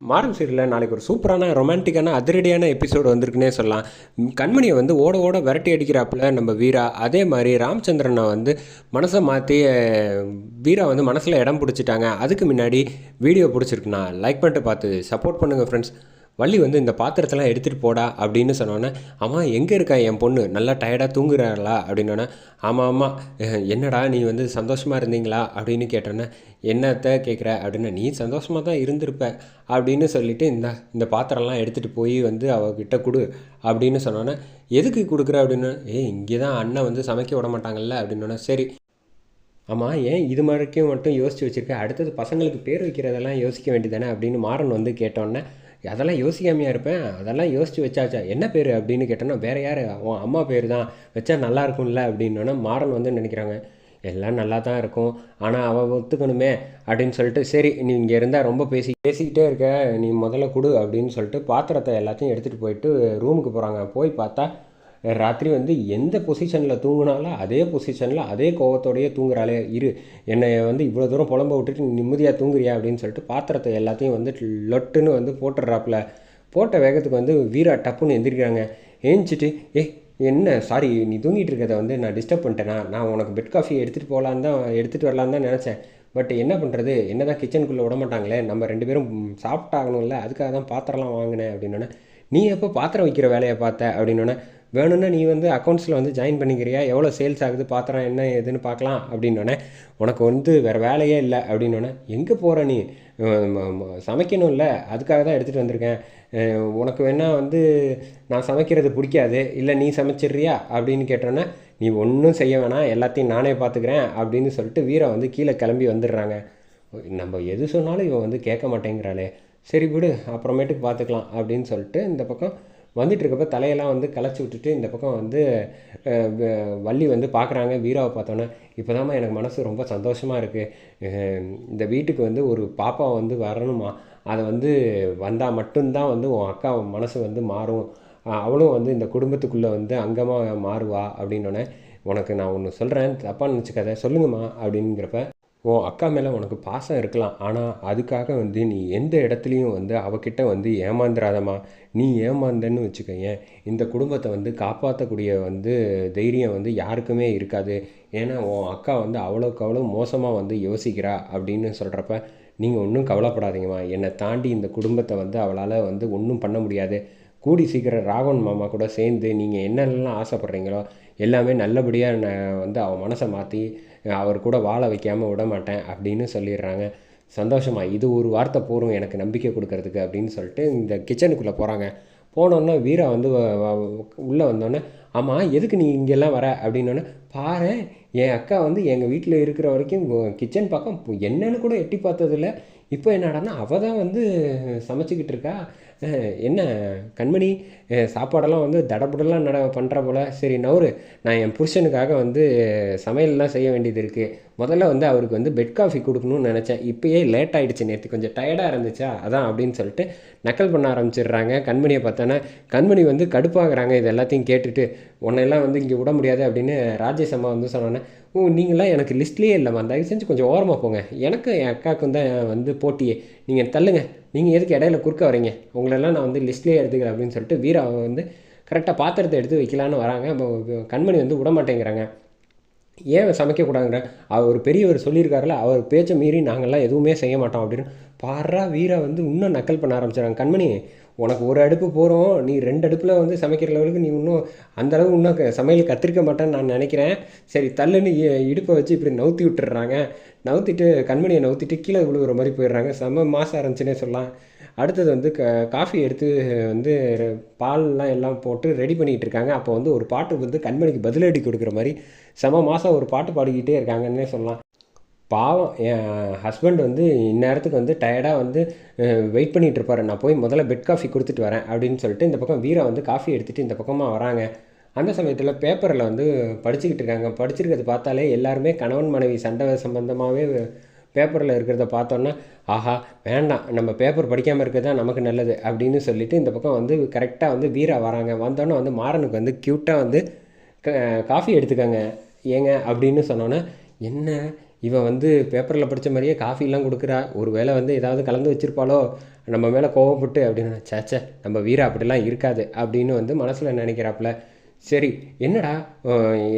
மாறன் சீரியலில் நாளைக்கு ஒரு சூப்பரான ரொமான்டிக்கான அதிரடியான எபிசோடு வந்திருக்குன்னே சொல்லலாம். கண்மணியை வந்து ஓட ஓட விரட்டி அடிக்கிறாப்புல நம்ம வீரா. அதே மாதிரி ராமச்சந்திரனை வந்து மனசை மாற்றி வீரா வந்து மனசில் இடம் பிடிச்சிட்டாங்க. அதுக்கு முன்னாடி வீடியோ பிடிச்சிருக்குண்ணா. லைக் பண்ணிட்டு பார்த்து சப்போர்ட் பண்ணுங்கள் ஃப்ரெண்ட்ஸ் வள்ளி வந்து இந்த பாத்திரத்தெல்லாம் எடுத்துகிட்டு போடா அப்படின்னு சொன்னோன்னே ஆமாம் எங்கே இருக்கா என் பொண்ணு? நல்லா டயர்டாக தூங்குறாளா? அப்படின்னோன்னே ஆமாம் ஆமாம் என்னடா நீ வந்து சந்தோஷமாக இருந்தீங்களா? அப்படின்னு கேட்டோன்னே என்னத்த கேட்குற அப்படின்னு நீ சந்தோஷமாக தான் இருந்திருப்ப அப்படின்னு சொல்லிவிட்டு இந்த இந்த பாத்திரம்லாம் எடுத்துகிட்டு போய் வந்து அவகிட்ட கொடு அப்படின்னு சொன்னோன்னே எதுக்கு கொடுக்குற? அப்படின்னு ஏ இங்கே தான் அண்ணன் வந்து சமைக்க விட மாட்டாங்கல்ல அப்படின்னோன்னே சரி ஆமாம் ஏன் இது மாதிரிக்கும் மட்டும் யோசித்து வச்சுருக்க? அடுத்தது பசங்களுக்கு பேர் வைக்கிறதெல்லாம் யோசிக்க வேண்டியதானே அப்படின்னு மாறன் வந்து கேட்டோன்னே அதெல்லாம் யோசிக்காமையாக இருப்பேன் அதெல்லாம் யோசித்து வச்சாச்சா? என்ன பேர்? அப்படின்னு கேட்டோன்னா வேறு யார்? உன் அம்மா பேர் தான். வச்சா நல்லா இருக்கும்ல? அப்படின்னோன்னா மாறன் வந்து நினைக்கிறாங்க. எல்லாம் நல்லா தான் இருக்கும். ஆனால் அவள் ஒத்துக்கணுமே அப்படின்னு சொல்லிட்டு சரி நீ இங்கே இருந்தால் ரொம்ப பேசி பேசிக்கிட்டே இருக்க. நீ முதல்ல கொடு அப்படின்னு சொல்லிட்டு பாத்திரத்தை எல்லாத்தையும் எடுத்துகிட்டு போயிட்டு ரூமுக்கு போகிறாங்க போய் பார்த்தா ராத்திரி வந்து எந்த பொசிஷனில் தூங்குனாலும் அதே பொசிஷனில் அதே கோவத்தோடையே தூங்குறாளே. இரு என்னை வந்து இவ்வளோ தூரம் புலம்ப விட்டுட்டு நிம்மதியாக தூங்குறியா அப்படின்னு சொல்லிட்டு பாத்திரத்தை எல்லாத்தையும் வந்து லொட்டுன்னு வந்து போட்டுடுறாப்புல. போட்ட வேகத்துக்கு வந்து வீரா டப்புன்னு எந்திரிக்கிறாங்க. ஏஞ்சிட்டு ஏ என்ன? சாரி நீ தூங்கிட்டு இருக்கிறத வந்து நான் டிஸ்டர்ப் பண்ணிட்டேனா? நான் உனக்கு பெட் காஃபி எடுத்துகிட்டு போகலான்னு தான் எடுத்துகிட்டு வரலான்னு தான் நினச்சேன். பட் என்ன பண்ணுறது என்ன தான் கிச்சனுக்குள்ளே விட மாட்டாங்களே? நம்ம ரெண்டு பேரும் சாப்பிட்டாகணும்ல அதுக்காக தான் பாத்திரம்லாம் வாங்கினேன் அப்படின்னோடனே நீ எப்போ பாத்திரம் வைக்கிற வேலையை பார்த்த? அப்படின்னோடனே வேணும்னா நீ வந்து அக்கௌண்ட்ஸில் வந்து ஜாயின் பண்ணிக்கிறியா? எவ்வளோ சேல்ஸ் ஆகுது? பாத்திரம் என்ன ஏதுன்னு பார்க்கலாம் அப்படின்னோடனே உனக்கு வந்து வேறு வேலையே இல்லை அப்படின்னோடனே எங்கே போகிற நீ? சமைக்கணும் இல்லை அதுக்காக தான் எடுத்துகிட்டு வந்திருக்கேன். உனக்கு வேணால் வந்து நான் சமைக்கிறது பிடிக்காது. இல்லை நீ சமைச்சிடுறியா? அப்படின்னு கேட்டோன்னே நீ ஒன்றும் செய்ய வேணாம். எல்லாத்தையும் நானே பார்த்துக்கிறேன் அப்படின்னு சொல்லிட்டு வீரை வந்து கீழே கிளம்பி வந்துடுறாங்க. நம்ம எது சொன்னாலும் இவன் வந்து கேட்க மாட்டேங்கிறாளே. சரி விடு. அப்புறமேட்டுக்கு பார்த்துக்கலாம் அப்படின்னு சொல்லிட்டு இந்த பக்கம் வந்துட்டு இருக்கப்ப தலையெல்லாம் வந்து களைச்சி விட்டுட்டு இந்த பக்கம் வந்து வள்ளி வந்து பார்க்குறாங்க வீராவை பார்த்தோன்னே இப்போதாம்மா எனக்கு மனசு ரொம்ப சந்தோஷமாக இருக்குது இந்த வீட்டுக்கு வந்து ஒரு பாப்பா வந்து வரணுமா? அதை வந்து வந்தால் மட்டும்தான் வந்து உன் அக்கா மனசு வந்து மாறும். அவளும் வந்து இந்த குடும்பத்துக்குள்ளே வந்து அங்கமாக மாறுவா அப்படின்னோடனே உனக்கு நான் ஒன்று சொல்கிறேன் தப்பாக நினச்சிக்காத. சொல்லுங்கம்மா. அப்படிங்கிறப்ப உன் அக்கா மேலே உனக்கு பாசம் இருக்கலாம். ஆனால் அதுக்காக வந்து நீ எந்த இடத்துலையும் வந்து அவகிட்ட வந்து ஏமாந்துடாதம்மா நீ ஏமாந்தன்னு வச்சுக்கோங்க இந்த குடும்பத்தை வந்து காப்பாற்றக்கூடிய வந்து தைரியம் வந்து யாருக்குமே இருக்காது. ஏன்னா உன் அக்கா வந்து அவ்வளோக்கு அவ்வளோ மோசமாக வந்து யோசிக்கிறா அப்படின்னு சொல்கிறப்ப நீங்கள் ஒன்றும் கவலைப்படாதீங்கம்மா. என்னை தாண்டி இந்த குடும்பத்தை வந்து அவளால் வந்து ஒன்றும் பண்ண முடியாது. கூடி சீக்கிரம் ராகவன் மாமா கூட சேர்ந்து நீங்கள் என்னெல்லாம் ஆசைப்பட்றீங்களோ எல்லாமே நல்லபடியாக நான் வந்து அவன் மனசை மாற்றி அவர் கூட வாழ வைக்காமல் விட மாட்டேன் அப்படின்னு சொல்லிடுறாங்க. சந்தோஷமா இது ஒரு வார்த்தை போதும் எனக்கு நம்பிக்கை கொடுக்கறதுக்கு அப்படின்னு சொல்லிட்டு இந்த கிச்சனுக்குள்ளே போகிறாங்க போனோன்னே வீரா வந்து உள்ளே வந்தோடனே ஆமாம் எதுக்கு நீ இங்கெல்லாம் வர? அப்படின்னோடனே பாரு என் அக்கா வந்து எங்கள் வீட்டில் இருக்கிற வரைக்கும் கிச்சன் பக்கம் என்னன்னு கூட எட்டி பார்த்ததில்ல. இப்போ என்னடான்னா அவள் தான் வந்து சமைச்சிக்கிட்டு இருக்கா. என்ன கண்மணி சாப்பாடெல்லாம் வந்து தடபுடலாம் நட பண்ணுற போல். சரி நவரு நான் என் புருஷனுக்காக வந்து சமையல்லாம் செய்ய வேண்டியது இருக்குது முதல்ல வந்து அவருக்கு வந்து பெட் காஃபி கொடுக்கணும்னு நினச்சேன். இப்போயே லேட் ஆகிடுச்சு நேற்று கொஞ்சம் டயர்டாக இருந்துச்சா? அதான் அப்படின்னு சொல்லிட்டு நக்கல் பண்ண ஆரம்பிச்சிடுறாங்க. கண்மணியை பார்த்தோன்னா கண்மணி வந்து கடுப்பாகிறாங்க. இது எல்லாத்தையும் கேட்டுட்டு உன்னையெல்லாம் வந்து இங்கே விட முடியாது அப்படின்னு ராஜேஷ் அம்மா வந்து சொன்னோன்னே ஓ நீங்களாம் எனக்கு லிஸ்ட்லேயே இல்லைம்மா. தயவு செஞ்சு கொஞ்சம் ஓரமாக போங்க. எனக்கு என் அக்காவுக்கும் தான் வந்து போட்டியே. நீங்கள் தள்ளுங்க. நீங்கள் எதுக்கு இடையில குறுக்க வரீங்க? உங்களெல்லாம் நான் வந்து லிஸ்ட்லேயே எடுத்துக்கிறேன் அப்படின்னு சொல்லிட்டு வீரா வந்து கரெக்டாக பாத்திரத்தை எடுத்து வைக்கலான்னு வராங்க. கண்மணி வந்து விட மாட்டேங்கிறாங்க. ஏன் சமைக்கக்கூடாதுங்கிற அவர் ஒரு பெரியவர் சொல்லியிருக்காருல அவர் பேச்சை மீறி நாங்கள்லாம் எதுவுமே செய்ய மாட்டோம் அப்படின்னு. பாரா வீரா வந்து இன்னும் நக்கல் பண்ண ஆரம்பிச்சிடறாங்க. கண்மணி உனக்கு ஒரு அடுப்பு போகிறோம் நீ ரெண்டு அடுப்பில் வந்து சமைக்கிற லெவலுக்கு நீ இன்னும் அந்த அளவு இன்னும் க- சமையல் கற்றுருக்க மாட்டேன்னு நான் நினைக்கிறேன். சரி தள்ளுன்னு இ- இடுப்பை வச்சு இப்படி நவுத்தி விட்டுறாங்க நவுத்திட்டு கண்மணியை நவுத்திட்டு கீழே விழுகிற மாதிரி போயிடுறாங்க. செம்ம மாசம் இருந்துச்சுன்னே சொல்லலாம். அடுத்தது வந்து க காஃபி எடுத்து வந்து பால்லாம் எல்லாம் போட்டு ரெடி பண்ணிகிட்டு இருக்காங்க. அப்போ வந்து ஒரு பாட்டு வந்து கண்மணிக்கு பதிலடி கொடுக்குற மாதிரி செம மாதம் ஒரு பாட்டு பாடிக்கிட்டே இருக்காங்கன்னே சொல்லலாம். பாவம் என் ஹஸ்பண்ட் வந்து இந்நேரத்துக்கு வந்து டயர்டாக வந்து வெயிட் பண்ணிகிட்டு இருப்பாரு. நான் போய் முதல்ல பெட் காஃபி கொடுத்துட்டு வரேன் அப்படின்னு சொல்லிட்டு இந்த பக்கம் வீரா வந்து காஃபி எடுத்துகிட்டு இந்த பக்கமாக வராங்க. அந்த சமயத்தில் பேப்பரில் வந்து படிச்சுக்கிட்டு இருக்காங்க. படிச்சிருக்கிறது பார்த்தாலே எல்லாருமே கணவன் மனைவி சண்டை சம்பந்தமாகவே பேப்பரில் இருக்கிறத பார்த்தோன்னா ஆஹா வேண்டாம். நம்ம பேப்பர் படிக்காமல் இருக்கிறது தான் நமக்கு நல்லது. அப்படின்னு சொல்லிவிட்டு இந்த பக்கம் வந்து கரெக்டாக வந்து வீரா வராங்க. வந்தோன்னே வந்து மாறனுக்கு வந்து க்யூட்டாக வந்து க- காஃபி எடுத்துக்கோங்க. ஏங்க அப்படின்னு சொன்னோன்னே என்ன? இவன் வந்து பேப்பரில் படித்த மாதிரியே காஃபிலாம் கொடுக்குறா. ஒரு வேளை வந்து ஏதாவது கலந்து வச்சிருப்பாளோ. நம்ம மேலே கோவப்பட்டு அப்படின்னு சேச்சே நம்ம வீரா அப்படிலாம் இருக்காது அப்படின்னு வந்து மனசில் நினைக்கிறாப்புல. சரி என்னடா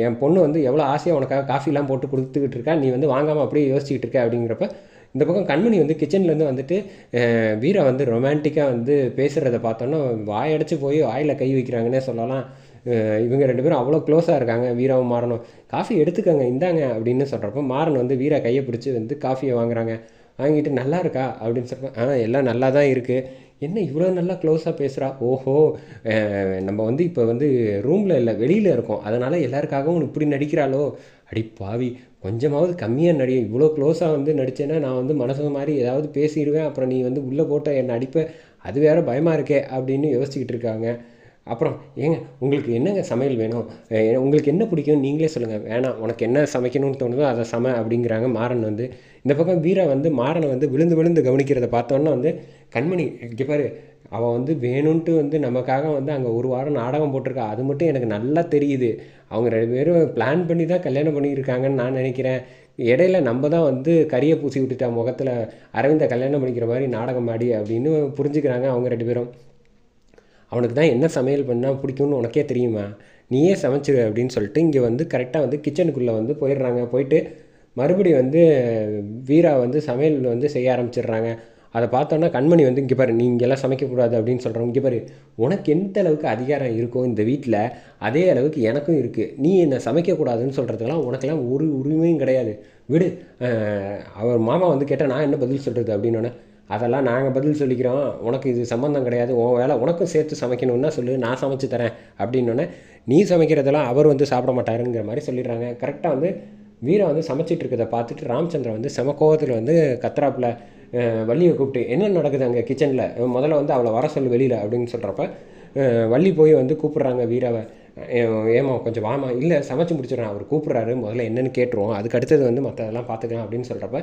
என் பொண்ணு வந்து எவ்வளோ ஆசையாக உனக்காக காஃபிலாம் போட்டு கொடுத்துக்கிட்டு இருக்கா. நீ வந்து வாங்காமல் அப்படியே யோசிச்சுக்கிட்டு இருக்க அப்படிங்கிறப்ப இந்த பக்கம் கண்மணி வந்து கிச்சன்லேருந்து வந்துட்டு அஹ் வீரா வந்து ரொமான்டிக்காக வந்து பேசுகிறத பார்த்தோன்னா வாயடைச்சு போய் வாயில் கை வைக்கிறாங்கன்னே சொல்லலாம். இவங்க ரெண்டு பேரும் அவ்வளோ க்ளோஸாக இருக்காங்க. வீராவும் மாறனும். காஃபி எடுத்துக்கங்க இந்தாங்க அப்படின்னு சொல்கிறப்ப மாறன் வந்து வீரா கையை பிடிச்சி வந்து காஃபியை வாங்குறாங்க. வாங்கிட்டு நல்லா இருக்கா? அப்படின்னு சொல்கிறப்ப ஆ எல்லாம் நல்லா தான் இருக்குது என்ன இவ்வளோ நல்லா க்ளோஸாக பேசுகிறா ஓஹோ நம்ம வந்து இப்போ வந்து ரூமில் இல்லை வெளியில் இருக்கோம். அதனால் எல்லாருக்காகவும் இப்படி நடிக்கிறாளோ? அடி பாவி கொஞ்சமாவது கம்மியாக நடி. இவ்வளோ க்ளோஸாக வந்து நடித்தேன்னா நான் வந்து மனசு மாதிரி ஏதாவது பேசிடுவேன். அப்புறம் நீ வந்து உள்ளே போட்ட என்னை அடிப்ப. அது வேற பயமாக இருக்கே அப்படின்னு யோசிச்சுக்கிட்டு இருக்காங்க. அப்புறம் ஏங்க உங்களுக்கு என்னங்க சமையல் வேணும்? உங்களுக்கு என்ன பிடிக்கும்? நீங்களே சொல்லுங்கள் வேணாம் உனக்கு என்ன சமைக்கணும்னு தோணுதோ அதை சம அப்படிங்கிறாங்க மாறன் வந்து. இந்த பக்கம் வீரா வந்து மாறனை வந்து விழுந்து விழுந்து கவனிக்கிறத பார்த்தோன்னா வந்து கண்மணி இங்கே பாரு அவன் வந்து வேணும்ன்ட்டு வந்து நமக்காக வந்து அங்கே ஒரு வாரம் நாடகம் போட்டிருக்கா. அது மட்டும் எனக்கு நல்லா தெரியுது. அவங்க ரெண்டு பேரும் பிளான் பண்ணி தான் கல்யாணம் பண்ணியிருக்காங்கன்னு நான் நினைக்கிறேன். இடையில நம்ம தான் வந்து கரியை பூசி விட்டுட்டா முகத்தில் அரவிந்த கல்யாணம் பண்ணிக்கிற மாதிரி நாடகம் ஆடி அப்படின்னு புரிஞ்சுக்கிறாங்க அவங்க ரெண்டு பேரும். அவனுக்கு தான் என்ன சமையல் பண்ணால் பிடிக்கும்னு உனக்கே தெரியுமா? நீயே சமைச்சிரு அப்படின்னு சொல்லிட்டு இங்கே வந்து கரெக்டாக வந்து கிச்சனுக்குள்ளே வந்து போயிடுறாங்க. போயிட்டு மறுபடியும் வந்து வீரா வந்து சமையல் வந்து செய்ய ஆரம்பிச்சிடுறாங்க. அதை பார்த்தோன்னா கண்மணி வந்து இங்கே பாரு நீ இங்கெல்லாம் சமைக்கக்கூடாது அப்படின்னு சொல்கிறோம் இங்கே பாரு உனக்கு எந்த அளவுக்கு அதிகாரம் இருக்கோ இந்த வீட்டில் அதே அளவுக்கு எனக்கும் இருக்குது நீ என்னை சமைக்கக்கூடாதுன்னு சொல்கிறதுக்கெல்லாம் உனக்கெல்லாம் ஒரு உரிமையும் கிடையாது. விடு. அவர் மாமா வந்து கேட்டால் நான் என்ன பதில் சொல்கிறது அப்படின்னோடனே அதெல்லாம் நாங்கள் பதில் சொல்லிக்கிறோம். உனக்கு இது சம்மந்தம் கிடையாது. உன் வேலை உனக்கும் சேர்த்து சமைக்கணும்னா சொல்லு. நான் சமைச்சு தரேன். அப்படின்னோடனே நீ சமைக்கிறதெல்லாம் அவர் வந்து சாப்பிட மாட்டாருங்கிற மாதிரி சொல்லிடுறாங்க. கரெக்டாக வந்து வீரா வந்து சமைச்சிட்டுருக்குத பார்த்துட்டு ராமச்சந்திரன் வந்து செம கோவத்தில் வந்து கத்ராப்பில் வள்ளியை கூப்பிட்டு என்ன நடக்குது அங்கே கிச்சனில் முதல்ல வந்து அவளை வர சொல்லு வெளியில். அப்படின்னு சொல்கிறப்ப வள்ளி போய் வந்து கூப்பிட்றாங்க வீராவை. ஏமா ஏம்மா கொஞ்சம் வாமா இல்லை சமைச்சு முடிச்சிடறேன். அவர் கூப்பிட்றாரு. முதல்ல என்னென்னு கேட்டுருவோம். அதுக்கு அடுத்தது வந்து மற்றதெல்லாம் பார்த்துக்கலாம். அப்படின்னு சொல்கிறப்ப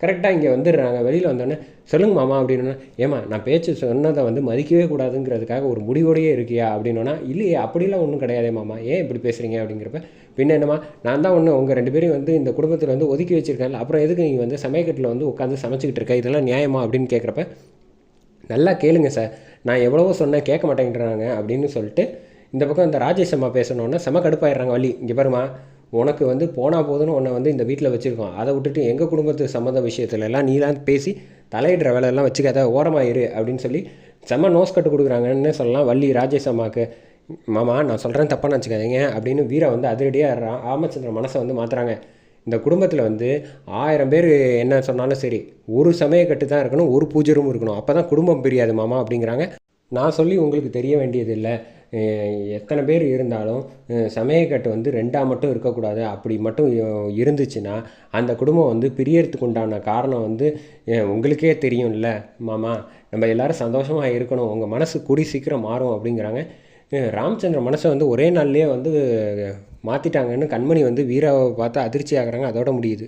கரெக்டாக இங்கே வந்துடுறாங்க. வெளியில் வந்தோடனே சொல்லுங்க மாமா அப்படின்னா ஏமா நான் பேச்சு சொன்னதை வந்து மதிக்கவே கூடாதுங்கிறதுக்காக ஒரு முடிவோடையே இருக்கியா? அப்படின்னா இல்லையே அப்படிலாம் ஒன்றும் கிடையாதே மாமா. ஏன் இப்படி பேசுகிறீங்க அப்படிங்கிறப்ப பின்ன என்னம்மா நான் தான் ஒன்று உங்கள் ரெண்டு பேரையும் வந்து இந்த குடும்பத்தில் வந்து ஒதுக்கி வச்சுருக்காங்கல்ல அப்புறம் எதுக்கு நீங்கள் வந்து சமயக்கட்டில் வந்து உட்காந்து சமைச்சிக்கிட்டு இருக்க? இதெல்லாம் நியாயமா? அப்படின்னு கேட்குறப்ப நல்லா கேளுங்க சார். நான் எவ்வளவோ சொன்னேன் கேட்க மாட்டேங்கிறாங்க அப்படின்னு சொல்லிட்டு இந்த பக்கம் இந்த ராஜேஷ் அம்மா பேசணுன்னா செம கடுப்பாயிடுறாங்க வழி இங்கே பாருமா உனக்கு வந்து போனால் போதுன்னு உன்னை வந்து இந்த வீட்டில் வச்சுருக்கோம். அதை விட்டுட்டு எங்கள் குடும்பத்து சம்மந்த விஷயத்துலலாம் நீலாம் பேசி தலையிடுற வேலையெல்லாம் வச்சுக்காத ஓரமாயிரு அப்படின்னு சொல்லி செம்ம நோஸ் கட்டு கொடுக்குறாங்கன்னு சொல்லலாம். வள்ளி ராஜேஷ் அம்மாவுக்கு மாமா நான் சொல்கிறேன் தப்பாக நினச்சிக்காதீங்க அப்படின்னு வீரா வந்து அதிரடியாக ரா ராமச்சந்திரன் மனசை வந்து மாற்றுறாங்க இந்த குடும்பத்தில் வந்து ஆயிரம் பேர் என்ன சொன்னாலும் சரி ஒரு சமயக்கட்டு தான் இருக்கணும் ஒரு பூஜரும் இருக்கணும். அப்போ தான் குடும்பம் பிரியாது மாமா அப்படிங்கிறாங்க. நான் சொல்லி உங்களுக்கு தெரிய வேண்டியதில்லை. எத்தனை பேர் இருந்தாலும் அஹ் சமயக்கட்டு வந்து ரெண்டாக மட்டும் இருக்கக்கூடாது. அப்படி மட்டும் இருந்துச்சுன்னா அந்த குடும்பம் வந்து பிரியறதுக்கு உண்டான காரணம் வந்து உங்களுக்கே தெரியும்ல மாமா. நம்ம எல்லாரும் சந்தோஷமாக இருக்கணும். உங்கள் மனசு கூடி சீக்கிரம் மாறும் அப்படிங்கிறாங்க. ராமச்சந்திர மனசை வந்து ஒரே நாள்லேயே வந்து மாற்றிட்டாங்கன்னு கண்மணி வந்து வீராவை பார்த்து அதிர்ச்சி ஆகிறாங்க அதோட முடியுது.